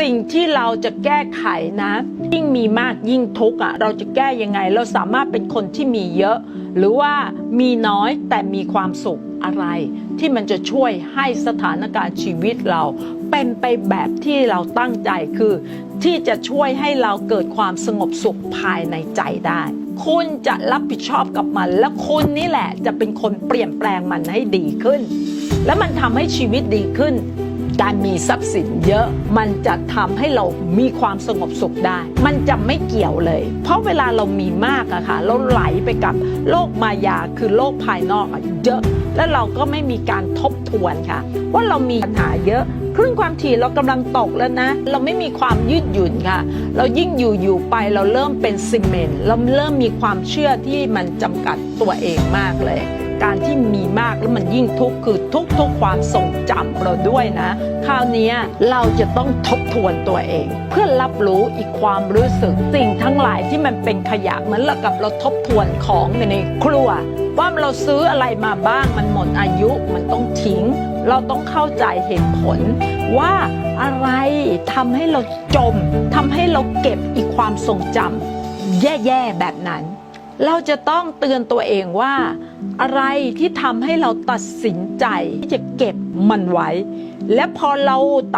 สิ่งที่เราจะแก้ไขนะ ยิ่งมีมากยิ่งทุกข์อะเราจะแก้ยังไง เราสามารถเป็นคนที่มีเยอะ หรือว่ามีน้อยแต่มีความสุขอะไร ที่มันจะช่วยให้สถานการณ์ชีวิตเรา เป็นไปแบบที่เราตั้งใจคือ ที่จะช่วยให้เราเกิดความสงบสุขภายในใจได้ คุณจะรับผิดชอบกับมัน และคุณนี่แหละจะเป็นคนเปลี่ยนแปลงมันให้ดีขึ้น และมันทำให้ชีวิตดีขึ้น การมีทรัพย์สินเยอะมันจะทำให้เรามีความสงบสุขได้ มันจะไม่เกี่ยวเลย เพราะเวลาเรามีมากอะค่ะเราไหลไปกับโลกมายาคือโลกภายนอกอะเยอะ แล้วเราก็ไม่มีการทบทวนค่ะ ว่าเรามีปัญหาเยอะคลื่นความถี่เรากำลังตกแล้วนะ เราไม่มีความยืดหยุ่นค่ะ เรายิ่งอยู่อยู่ไปเราเริ่มเป็นซีเมนต์เราเริ่มมีความเชื่อที่มันจำกัดตัวเองมากเลย การที่มีมากแล้วมันยิ่งทุกข์คือทุกทุกความทรงจำเราด้วยนะ คราวนี้เราจะต้องทบทวนตัวเอง เพื่อรับรู้อีกความรู้สึกสิ่งทั้งหลายที่มันเป็นขยะเหมือนกับเราทบทวนของในครัวว่าเราซื้ออะไรมาบ้างมันหมดอายุมันต้องทิ้ง เราต้องเข้าใจเหตุผล ว่าอะไรทำให้เราจมทำให้เราเก็บอีกความทรงจำแย่ๆแบบนั้น เราจะต้องเตือนตัวเองว่า อะไรที่ทำให้เราตัดสินใจที่จะเก็บมันไว้ และพอเราตัด